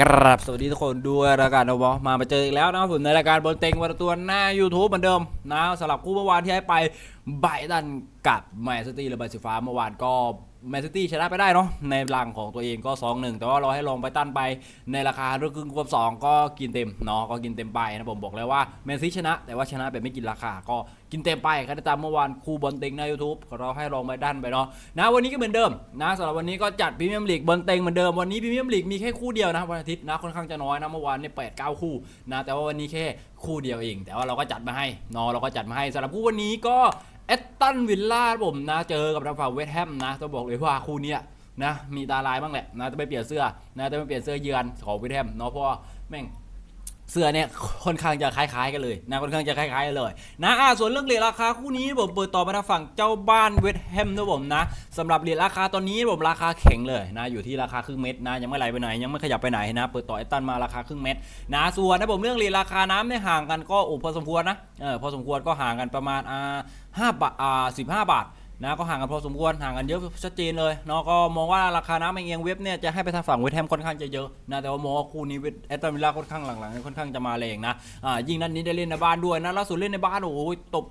ครับสวัสดีทุกคนด้วยรายการนวมามาเจออีกแล้วนะครับผมในรายการบนเต็งวันตัวหน้า YouTube เหมือนเดิมนะสำหรับคู่เมื่อวานที่ให้ไปไบรตันกับแมนซิตี้หรือใบสีฟ้าเมื่อวานก็ แมนซิตี้ชนะไปได้เนาะในรังของตัวเองก็ 2-1 แต่ว่าเราให้ลงไปตั้นไปในราคาเรื่องครึ่งควบสองก็กินเต็มเนาะก็กินเต็มไปนะผมบอกเลยว่าแมนซิตี้ชนะ แต่ว่าชนะแบบไม่กินราคาก็กินเต็มไปครับตามเมื่อวานคู่บอลเต็งใน YouTube เราให้ลงไปดันไปเนาะนะวันนี้ก็เหมือนเดิมนะสำหรับวันนี้ก็จัดพรีเมียมลีกบอลเต็งเหมือนเดิมวันนี้พรีเมียมลีกมีแค่คู่เดียวนะวันอาทิตย์นะค่อนข้างจะน้อยนะเมื่อวานเนี่ยแปดเก้าคู่นะแต่ว่าวันนี้แค่คู่เดียวเอง แต่ว่าเราก็จัดมาให้เนาะเราก็จัดมาให้สำหรับคู่วันนี้ก็ เอตตันวิลล่าผมนะ เจอกับทางฝั่งเวสต์แฮมนะต้องบอกเลยว่าคู่เนี้ยนะมีตาลายบ้างแหละนะจะไปเปลี่ยนเสื้อนะจะไปเปลี่ยนเสื้อเยือนของเวสต์แฮมเนาะเพราะแม่ง เสื้อเนี่ยค่อนข้างจะคล้ายๆกันเลยนะค่อนข้างจะคล้ายๆกันเลยนะอ่าส่วนเรื่องเหรียญราคาคู่นี้ผมเปิดต่อมาทางฝั่งเจ้าบ้านเวสต์แฮมนะผมนะสำหรับเหรียญราคาตอนนี้ผมราคาแข็งเลยนะอยู่ที่ราคาครึ่งเม็ดนะยังไม่ไหลไปไหนยังไม่ขยับไปไหนนะเปิดต่อไอตันมาราคาครึ่งเม็ดนะส่วนนะผมเรื่องเหรียญราคาน้ำเนี่ยห่างกันก็โอ้พอสมควรนะเออพอสมควรก็ห่างกันประมาณอ่าห้าบาทอ่าสิบห้าบาท นะก็ห่างกันพอสมควรห่างกันเยอะชัดเจนเลยเนาะก็มองว่าราคาน้ำเองเว็บเนี่ยจะให้ไปทางฝั่งเวสต์แฮมค่อนข้างจะเยอะนะแต่ว่ามองว่าคู่นี้เวสต์แอตตันวิลล่าค่อนข้างหลังๆค่อนข้างจะมาแรงนะอ่ายิ่งนัดนี้ได้เล่นในบ้านด้วยนะล่าสุดเล่นในบ้านโอ้โหตบ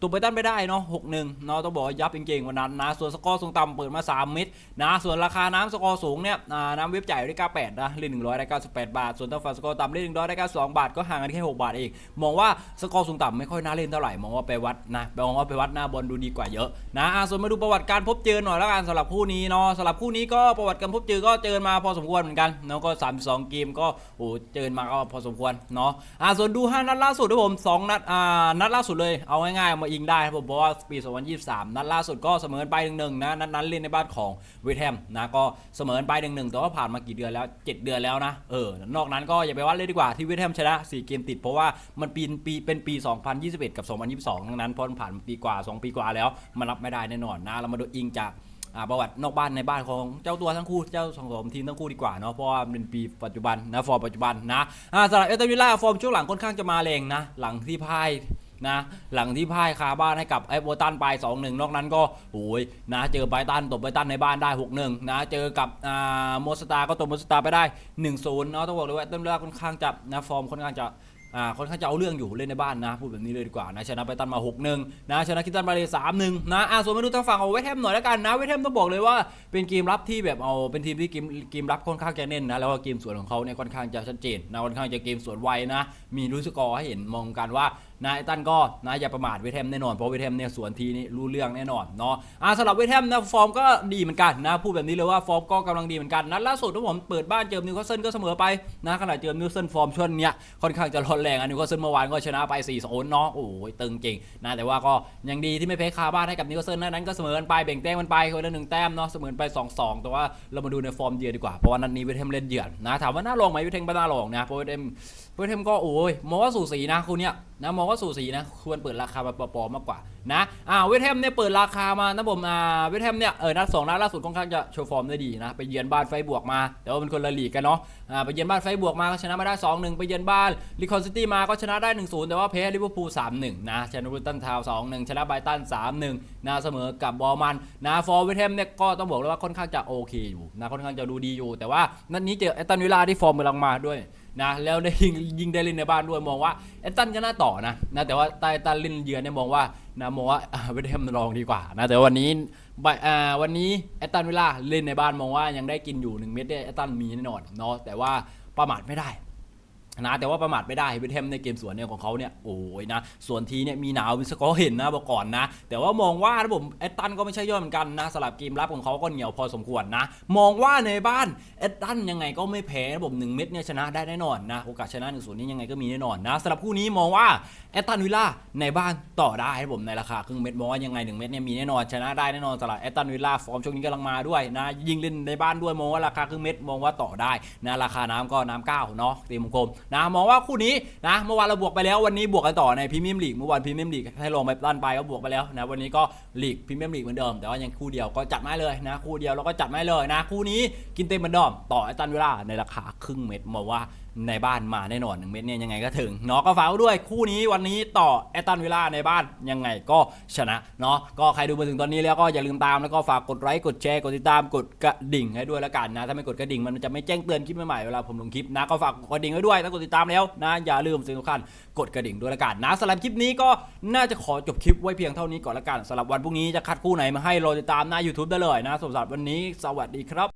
ตบไปตั้นไม่ได้เนาะหกหนึ่งเนาะต้องบอกว่ายับจริงๆวันนั้นนะ ส่วนสกอร์สูงต่ำเปิดมา3เม็ดนะ ส่วนราคาน้ำสกอร์สูงเนี่ยน้ำเว็บจ่ายอยู่ที่98 นะเล่น100 ได้ 98 บาท ส่วนทางฝั่งสกอร์ต่ำเล่น100 ได้ 92 บาท ก็ห่างกันแค่ 6 บาทเอง มองว่าสกอร์สูงต่ำไม่ค่อยน่าเล่นเท่าไหร่ มองว่าไปวัดนะ มองว่าไปวัดหน้าบอลดูดีกว่าเยอะนะอะส่วนมาดูประวัติการพบเจอหน่อยแล้วกันสำหรับคู่นี้เนาะสำหรับคู่นี้ก็ประวัติการพบเจอก็เจอมาพอสมควรเหมือนกันเนาะก็ 32 เกมก็โอ้เจอมาก็พอสมควรเนาะอะส่วนดูห้านัดล่าสุดด้วยผมสองนัดอ่านัดล่าสุดเลยเอาง่ายๆมาอิงได้ครับผมเพราะว่าปี 2023 นัดล่าสุดก็เสมอนไปหนึ่งๆนะนัดนั้นเล่นในบ้านของเวทแฮมนะก็เสมอนไปหนึ่งๆแต่ว่าผ่านมากี่เดือนแล้ว 7 เดือนแล้วนะเออนอกนั้นก็อย่าไปวัดเลยดีกว่าที่เวทแฮมชนะ 4 เกมติด เพราะว่ามันปีปีเป็นปี 2021 กับ 2022 ทั้งนั้นเพราะมันผ่านปีกว่า 2 ปีกว่าแล้วมันรับไม่ได้แน่นอนนะเรามาดูอิงจากประวัตินอกบ้านในบ้านของเจ้าตัวทั้งคู่เจ้าสองสมทีมทั้งคู่ดีกว่าเนาะเพราะว่าเป็นปีปัจจุบันนะฟอร์มปัจจุบันนะสำหรับเอตวิลล่าฟอร์มช่วงหลังค่อนข้างจะมาแรงนะหลังที่พ่ายนะหลังที่พ่ายคาบ้านให้กับไอโบตันไป 2-1 นอกนั้นก็โอ้ยนะเจอไบตันตบไบตันในบ้านได้ 6-1 นะเจอกับอ่าโมสตาก็ตบโมสตาไปได้ 1-0 เนาะต้องบอกเลยว่าเอตวิลล่าค่อนข้างจะนะฟอร์มค่อนข้างจะ อ่าค่อนข้างจะเอาเรื่องอยู่เล่นในบ้านนะ พูดแบบนี้เลยดีกว่านะชนะไปตันมา 6 1 นะชนะคิดตันมาเลย3 1 นะอ่าส่วนมาดูทางฝั่งของเวทแฮมหน่อยแล้วกันนะเวทแฮมต้องบอกเลยว่าเป็นเกมรับที่แบบเอาเป็นทีมที่เกมเกมรับค่อนข้างจะเน้นนะแล้วก็เกมสวนของเขาเนี่ยค่อนข้างจะชัดเจนนะค่อนข้างจะเกมสวนไวนะมีรู้สกอร์ให้เห็นมองกันว่า นะไอตันก็นะอย่าประมาทเวทแฮมแน่นอนเพราะเวทแฮมเนี่ยสวนทีนี่รู้เรื่องแน่นอนเนาะอ่าสำหรับเวทแฮมนะฟอร์มก็ดีเหมือนกันนะพูดแบบนี้เลยว่าฟอร์มก็กำลังดีเหมือนกันนัดล่าสุดที่ผมเปิดบ้านเจอนิวคาสเซิลก็เสมอไปนะขณะเจอนิวคาสเซิลฟอร์มช่วงเนี้ยค่อนข้างจะร้อนแรงอะนิวคาสเซิลเมื่อวานก็ชนะไป4 0เนาะโอ้ยตึงจริงนะแต่ว่าก็ยังดีที่ไม่แพ้คาบ้านให้กับนิวคาสเซิลนั้นก็เสมอกันไปแบ่งแต้มกันไปคนละหนึ่งแต้มเนาะเสมอไป 2-2 แต่ว่าเรามาดูในฟอร์มเยือนดีกว่าเพราะว่านัดนี้เวทแฮมเล่นเยือนนะถามว่าน่าลองไหมเวทแฮมไม่น่าลองนะเพราะเวทแฮมเวทแฮมก็โอ้ยมองว่าสูสีนะคู่เนี้ย นะมองว่าสูสีนะควรเปิดราคาแบบปอๆมากกว่านะอ่าเวทแฮมเนี่ยเปิดราคามานะผมอ่าเวทแฮมเนี่ยเออนัดสองนัดล่าสุดค่อนข้างจะโชว์ฟอร์มได้ดีนะไปเยือนบ้านไฟบวกมาแต่ว่าเป็นคนละลีกกันเนาะอ่าไปเยือนบ้านไฟบวกมาก็ชนะมาได้ 2-1 ไปเยือนบ้านลิคอนซิตี้มาก็ชนะได้ 1-0 แต่ว่าแพ้ลิเวอร์พูล3-1นะชนะรูตันทาวน์2-1 ชนะไบตัน3-1นะเสมอกับบอลมันนะฟอร์เวทแฮมเนี่ยก็ต้องบอกเลยว่าค่อนข้างจะโอเคอยู่นะค่อนข้างจะดูดีอยู่ แต่ว่านัดนี้เจอแอตตันวิลลาที่ฟอร์มกำลังมาด้วย นะแล้วได้ยิงยิงได้เล่นในบ้านด้วยมองว่าแอตตันก็น่าต่อนะนะแต่ว่าใต้ตันเล่นเยือนเนี่ยมองว่านะมองว่าเวทแฮมรองดีกว่านะแต่วันนี้วันนี้แอตตันเวลาเล่นในบ้านมองว่ายังได้กินอยู่ 1 เม็ดเนี่ยแอตตันมีแน่นอนเนาะแต่ว่าประมาทไม่ได้ นะแต่ว่าประมาทไม่ได้เวทแฮมในเกมสวนเนี่ยของเขาเนี่ยโอ้ยนะส่วนทีเนี่ยมีหนาววิสกอเห็นนะบอกก่อนนะ แต่ว่ามองว่านะผมเอตตันก็ไม่ใช่ย่อยเหมือนกันนะสลับเกมรับของเขาก็เหนียวพอสมควรนะ มองว่าในบ้านเอตตันยังไงก็ไม่แพ้นะผมหนึ่งเม็ดเนี่ยชนะได้แน่นอนนะโอกาสชนะหนึ่งศูนย์นี่ยังไงก็มีแน่นอนนะสำหรับคู่นี้มองว่าเอตตันวิลล่าในบ้านต่อได้นะผมในราคาครึ่งเม็ดมองว่ายังไงหนึ่งเม็ดเนี่ยมีแน่นอนชนะได้แน่นอนสำหรับเอตตันวิลล่าฟอร์มช่วงนี้กำลังมาด้วยนะยิงเล่นในบ้านด้วยมองว่าราคาครึ่งเม็ดมองว่าต่อได้นะราคาน้ำก็น้ำเก้าเนาะตีมงกลมนะมองว่าคู่นี้นะเมื่อวานเราบวกไปแล้ววันนี้บวกกันต่อในพรีเมียมลีกเมื่อวานพรีเมียมลีกให้ลงไปต้นไปก็บวกไปแล้วนะวันนี้ก็ลีกพรีเมียมลีกเหมือนเดิม แต่ว่ายังคู่เดียวก็จัดไม่เลยนะคู่เดียวเราก็จัดไม่เลยนะคู่นี้กินเต็มเหมือนเดิมต่อไอ้ตันเวลาในราคาครึ่งเม็ดมองว่า ในบ้านมาแน่นอนหนึ่งเม็ดเนี่ยยังไงก็ถึงเนาะก็ฝากด้วยคู่นี้วันนี้ต่อแอตตันวิลล่าในบ้านยังไงก็ชนะเนาะก็ใครดูมาถึงตอนนี้แล้วก็อย่าลืมตามแล้วก็ฝากกดไลค์กดแชร์กดติดตามกดกระดิ่งให้ด้วยล้วกันนะ ถ้าไม่กดกระดิ่งมันจะไม่แจ้งเตือนคลิปใหม่ๆเวลาผมลงคลิปนะก็ฝากกดกระดิ่งไว้ด้วยถ้ากดติดตามแล้วนะอย่าลืมสิ่งสำคัญกดกระดิ่งด้วยละกันนะสำหรับคลิปนี้ก็น่าจะขอจบคลิปไว้เพียงเท่านี้ก่อนละกันสำหรับวันพรุ่งนี้จะคัดคู่ไหนมาให้รอติดตามหน้า YouTube ได้เลยนะสำหรับวันนี้สวัสดีครับ